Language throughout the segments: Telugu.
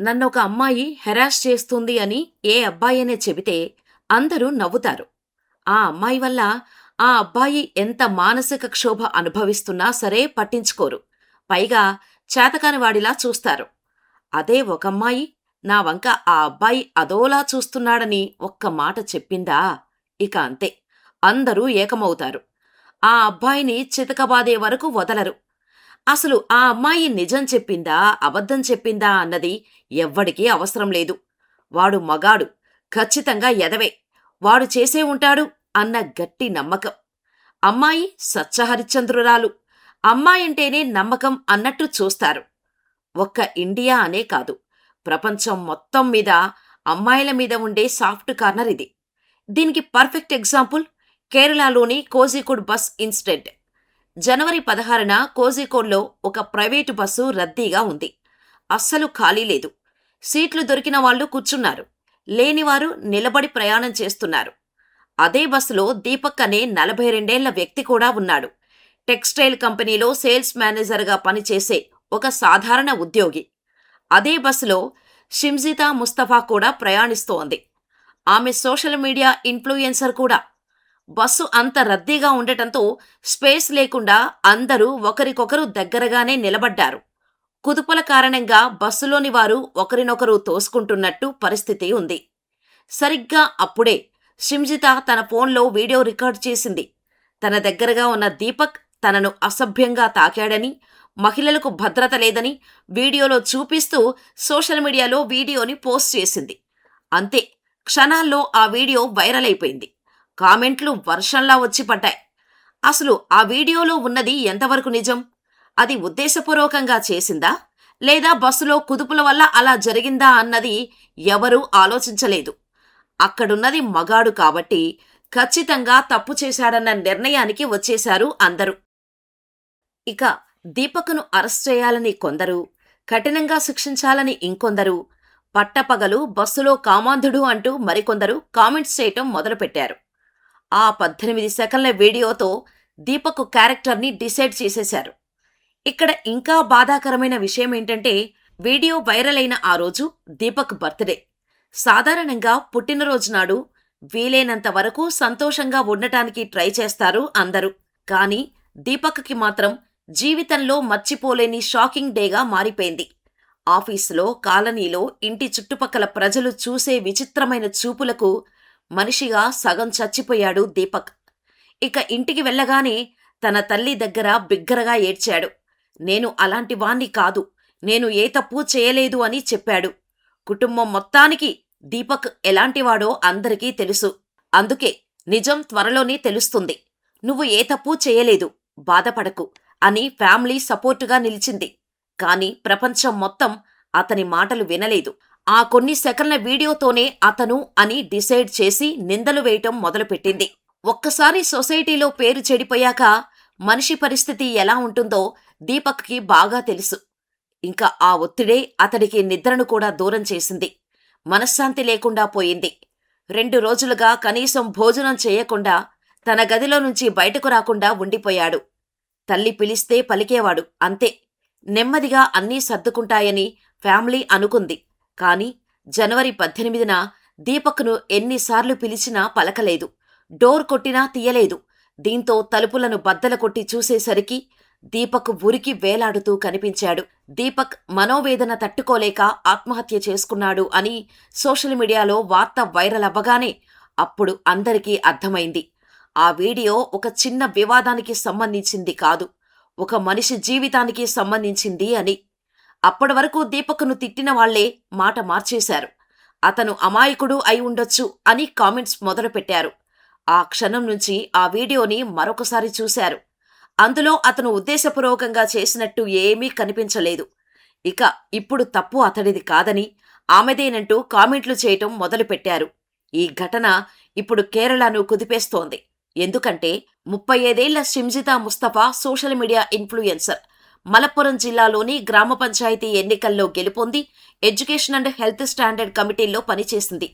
నన్నొక అమ్మాయి హెరాస్ చేస్తుంది అని ఏ అబ్బాయైనా చెబితే అందరూ నవ్వుతారు. ఆ అమ్మాయి వల్ల ఆ అబ్బాయి ఎంత మానసిక క్షోభ అనుభవిస్తున్నా సరే పట్టించుకోరు. పైగా చేతకానివాడిలా చూస్తారు. అదే ఒక అమ్మాయి నా వంక ఆ అబ్బాయి అదోలా చూస్తున్నాడని ఒక్క మాట చెప్పిందా? ఇక అంతే. అందరూ ఏకమవుతారు. ఆ అబ్బాయిని చితకబాదే వరకు వదలరు. అసలు ఆ అమ్మాయి నిజం చెప్పిందా అబద్ధం చెప్పిందా అన్నది ఎవ్వడికీ అవసరం లేదు. వాడు మగాడు ఖచ్చితంగా ఎదవే. వాడు చేసే ఉంటాడు అన్న గట్టి నమ్మకం. అమ్మాయి సత్యహరిశ్చంద్రురాలు అమ్మాయంటేనే నమ్మకం అన్నట్టు చూస్తారు. ఒక్క ఇండియా అనే కాదు. ప్రపంచం మొత్తం మీద అమ్మాయిల మీద ఉండే సాఫ్ట్ కార్నర్ ఇది. దీనికి పర్ఫెక్ట్ ఎగ్జాంపుల్ కేరళలోని కోజికోడ్ బస్ ఇన్సిడెంట్ జనవరి పదహారున కోజికోడ్లో ఒక ప్రైవేటు బస్సు రద్దీగా ఉంది. అస్సలు ఖాళీ లేదు. సీట్లు దొరికిన వాళ్ళు కూర్చున్నారు. లేనివారు నిలబడి ప్రయాణం చేస్తున్నారు. అదే బస్సులో దీపక్ అనే నలభై రెండేళ్ళ వ్యక్తి కూడా ఉన్నాడు. టెక్స్టైల్ కంపెనీలో సేల్స్ మేనేజర్గా పనిచేసే ఒక సాధారణ ఉద్యోగి. అదే బస్సులో షిమ్జితా ముస్తఫా కూడా ప్రయాణిస్తోంది. ఆమె సోషల్ మీడియా ఇన్ఫ్లుయెన్సర్ కూడా. బస్సు అంత రద్దీగా ఉండటంతో స్పేస్ లేకుండా అందరూ ఒకరికొకరు దగ్గరగానే నిలబడ్డారు. కుదుపుల కారణంగా బస్సులోని వారు ఒకరినొకరు తోసుకుంటున్నట్టు పరిస్థితి ఉంది. సరిగ్గా అప్పుడే షిమ్జిత తన ఫోన్లో వీడియో రికార్డ్ చేసింది. తన దగ్గరగా ఉన్న దీపక్ తనను అసభ్యంగా తాకాడని మహిళలకు భద్రత లేదని వీడియోలో చూపిస్తూ సోషల్ మీడియాలో వీడియోని పోస్ట్ చేసింది. అంతే క్షణాల్లో ఆ వీడియో వైరల్ అయిపోయింది. కామెంట్లు వర్షంలా వచ్చి పడ్డాయి. అసలు ఆ వీడియోలో ఉన్నది ఎంతవరకు నిజం? అది ఉద్దేశపూర్వకంగా చేసిందా? లేదా బస్సులో కుదుపుల వల్ల అలా జరిగిందా అన్నది ఎవరూ ఆలోచించలేదు. అక్కడున్నది మగాడు కాబట్టి ఖచ్చితంగా తప్పు చేశాడన్న నిర్ణయానికి వచ్చేశారు అందరూ. ఇక దీపక్ను అరెస్ట్ చేయాలని కొందరు కఠినంగా శిక్షించాలని ఇంకొందరు పట్టపగలు బస్సులో కామాంధుడు అంటూ మరికొందరు కామెంట్స్ చేయటం మొదలుపెట్టారు. ఆ పద్దెనిమిది సెకండ్ల వీడియోతో దీపక్ క్యారెక్టర్ని డిసైడ్ చేసేశారు. ఇక్కడ ఇంకా బాధాకరమైన విషయం ఏంటంటే వీడియో వైరల్ అయిన ఆ రోజు దీపక్ బర్త్డే. సాధారణంగా పుట్టినరోజు నాడు వీలైనంత వరకు సంతోషంగా ఉండటానికి ట్రై చేస్తారు అందరూ. కానీ దీపక్కి మాత్రం జీవితంలో మర్చిపోలేని షాకింగ్ డేగా మారిపోయింది. ఆఫీసులో కాలనీలో ఇంటి చుట్టుపక్కల ప్రజలు చూసే విచిత్రమైన చూపులకు మనిషిగా సగం చచ్చిపోయాడు దీపక్. ఇక ఇంటికి వెళ్ళగానే తన తల్లి దగ్గర బిగ్గరగా ఏడ్చాడు. నేను అలాంటి వాణ్ణి కాదు నేను ఏ తప్పు చేయలేదు అని చెప్పాడు. కుటుంబం మొత్తానికి దీపక్ ఎలాంటివాడో అందరికీ తెలుసు. అందుకే నిజం త్వరలోనే తెలుస్తుంది. నువ్వు ఏ తప్పు చేయలేదు బాధపడకు అని ఫ్యామిలీ సపోర్టుగా నిలిచింది. కాని ప్రపంచం మొత్తం అతని మాటలు వినలేదు. ఆ కొన్ని సెకండ్ల వీడియోతోనే అతను అని డిసైడ్ చేసి నిందలు వేయటం మొదలుపెట్టింది. ఒక్కసారి సొసైటీలో పేరు చెడిపోయాక మనిషి పరిస్థితి ఎలా ఉంటుందో దీపక్కి బాగా తెలుసు. ఇంకా ఆ ఒత్తిడే అతడికి నిద్రను కూడా దూరం చేసింది. మనశ్శాంతి లేకుండా పోయింది. రెండు రోజులుగా కనీసం భోజనం చేయకుండా తన గదిలో నుంచి బయటకు రాకుండా ఉండిపోయాడు. తల్లి పిలిస్తే పలికేవాడు అంతే. నెమ్మదిగా అన్నీ సర్దుకుంటాయని ఫ్యామిలీ అనుకుంది. కాని జనవరి పద్దెనిమిదిన దీపక్ను ఎన్నిసార్లు పిలిచినా పలకలేదు డోర్ కొట్టినా తీయలేదు. దీంతో తలుపులను బద్దల కొట్టి చూసేసరికి దీపక్ ఉరికి వేలాడుతూ కనిపించాడు. దీపక్ మనోవేదన తట్టుకోలేక ఆత్మహత్య చేసుకున్నాడు అని సోషల్ మీడియాలో వార్త వైరల్ అవ్వగానే అప్పుడు అందరికీ అర్థమైంది. ఆ వీడియో ఒక చిన్న వివాదానికి సంబంధించింది కాదు ఒక మనిషి జీవితానికి సంబంధించింది అని. అప్పటి వరకు దీపక్ను తిట్టిన వాళ్ళే మాట మార్చేశారు. అతను అమాయకుడు అయి ఉండొచ్చు అని కామెంట్స్ మొదలుపెట్టారు. ఆ క్షణం నుంచి ఆ వీడియోని మరొకసారి చూశారు. అందులో అతను ఉద్దేశపూర్వకంగా చేసినట్టు ఏమీ కనిపించలేదు. ఇక ఇప్పుడు తప్పు అతడిది కాదని ఆమెదేనంటూ కామెంట్లు చేయటం మొదలుపెట్టారు. ఈ ఘటన ఇప్పుడు కేరళను కుదిపేస్తోంది. ఎందుకంటే ముప్పై ఐదేళ్ళ Shimjitha Mustafa social media influencer. Malappuram జిల్లాలోని గ్రామ పంచాయతీ ఎన్నికల్లో గెలుపొంది ఎడ్యుకేషన్ అండ్ హెల్త్ స్టాండర్డ్ కమిటీల్లో పనిచేసింది.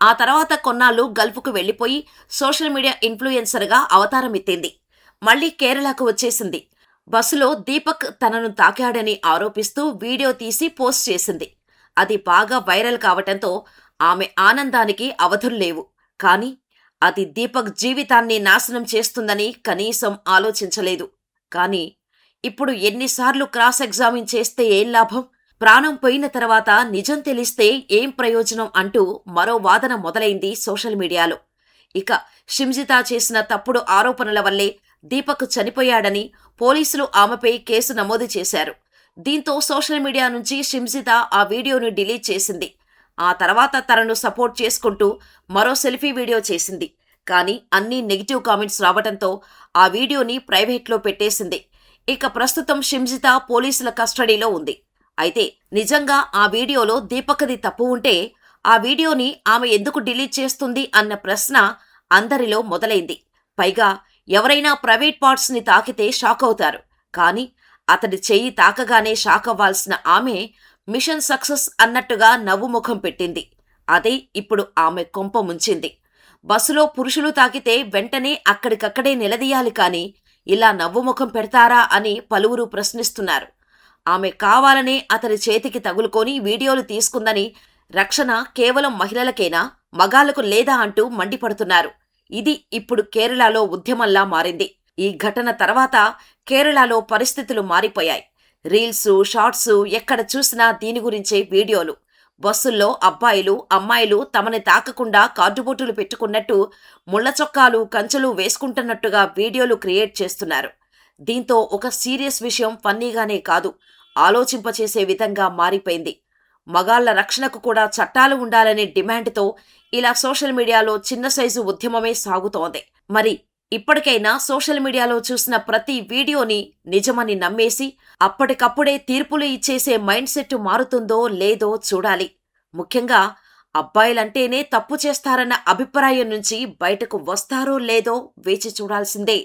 ఆ తర్వాత కొన్నాళ్ళు గల్ఫ్కు వెళ్ళిపోయి సోషల్ మీడియా ఇన్ఫ్లుయెన్సర్గా అవతారం ఎత్తింది మళ్ళీ కేరళకు వచ్చేసింది. బస్సులో దీపక్ తనను తాకాడని ఆరోపిస్తూ వీడియో తీసి పోస్ట్ చేసింది. అది బాగా వైరల్ కావటంతో ఆమె ఆనందానికి అవధులు లేవు. కానీ అది దీపక్ జీవితాన్ని నాశనం చేస్తుందని కనీసం ఆలోచించలేదు. కానీ ఇప్పుడు ఎన్నిసార్లు క్రాస్ ఎగ్జామిన్ చేస్తే ఏం లాభం? ప్రాణం పోయిన తర్వాత నిజం తెలిస్తే ఏం ప్రయోజనం అంటూ మరో వాదన మొదలైంది సోషల్ మీడియాలో. ఇక షిమ్జిత చేసిన తప్పుడు ఆరోపణల వల్లే దీపక్ చనిపోయాడని పోలీసులు ఆమెపై కేసు నమోదు చేశారు. దీంతో సోషల్ మీడియా నుంచి షిమ్జిత ఆ వీడియోను డిలీట్ చేసింది. ఆ తర్వాత తనను సపోర్ట్ చేసుకుంటూ మరో సెల్ఫీ వీడియో చేసింది. కానీ అన్ని నెగిటివ్ కామెంట్స్ రావడంతో ఆ వీడియోని ప్రైవేట్లో పెట్టేసింది. ఇక ప్రస్తుతం షిమ్జిత పోలీసుల కస్టడీలో ఉంది. అయితే నిజంగా ఆ వీడియోలో దీపక్ది తప్పు ఉంటే ఆ వీడియోని ఆమె ఎందుకు డిలీట్ చేస్తుంది అన్న ప్రశ్న అందరిలో మొదలైంది. పైగా ఎవరైనా ప్రైవేట్ పార్ట్స్ని తాకితే షాక్ అవుతారు. కానీ అతడి చెయ్యి తాకగానే షాక్ అవ్వాల్సిన ఆమె మిషన్ సక్సెస్ అన్నట్టుగా నవ్వుముఖం పెట్టింది. అదే ఇప్పుడు ఆమె కొంప ముంచింది. బస్సులో పురుషులు తాకితే వెంటనే అక్కడికక్కడే నిలదీయాలి కానీ ఇలా నవ్వుముఖం పెడతారా అని పలువురు ప్రశ్నిస్తున్నారు. ఆమె కావాలనే అతని చేతికి తగులుకొని వీడియోలు తీసుకుందని రక్షణ కేవలం మహిళలకేనా మగాళ్ళకు లేదా అంటూ మండిపడుతున్నారు. ఇది ఇప్పుడు కేరళలో ఉద్యమంలా మారింది. ఈ ఘటన తర్వాత కేరళలో పరిస్థితులు మారిపోయాయి. రీల్స్ షార్ట్సు ఎక్కడ చూసినా దీని గురించే వీడియోలు. బస్సుల్లో అబ్బాయిలు అమ్మాయిలు తమని తాకకుండా కార్డుబోటులు పెట్టుకున్నట్టు ముళ్ళ చొక్కాలు కంచెలు వేసుకుంటున్నట్టుగా వీడియోలు క్రియేట్ చేస్తున్నారు. దీంతో ఒక సీరియస్ విషయం ఫన్నీగానే కాదు ఆలోచింపచేసే విధంగా మారిపోయింది. మగాళ్ళ రక్షణకు కూడా చట్టాలు ఉండాలనే డిమాండ్తో ఇలా సోషల్ మీడియాలో చిన్న సైజు ఉద్యమమే సాగుతోంది. మరి ఇప్పటికైనా సోషల్ మీడియాలో చూసిన ప్రతి వీడియోని నిజమని నమ్మేసి అప్పటికప్పుడే తీర్పులు ఇచ్చేసే మైండ్ సెట్ మారుతుందో లేదో చూడాలి. ముఖ్యంగా అబ్బాయిలంటేనే తప్పు చేస్తారన్న అభిప్రాయం నుంచి బయటకు వస్తారో లేదో వేచి చూడాల్సిందే.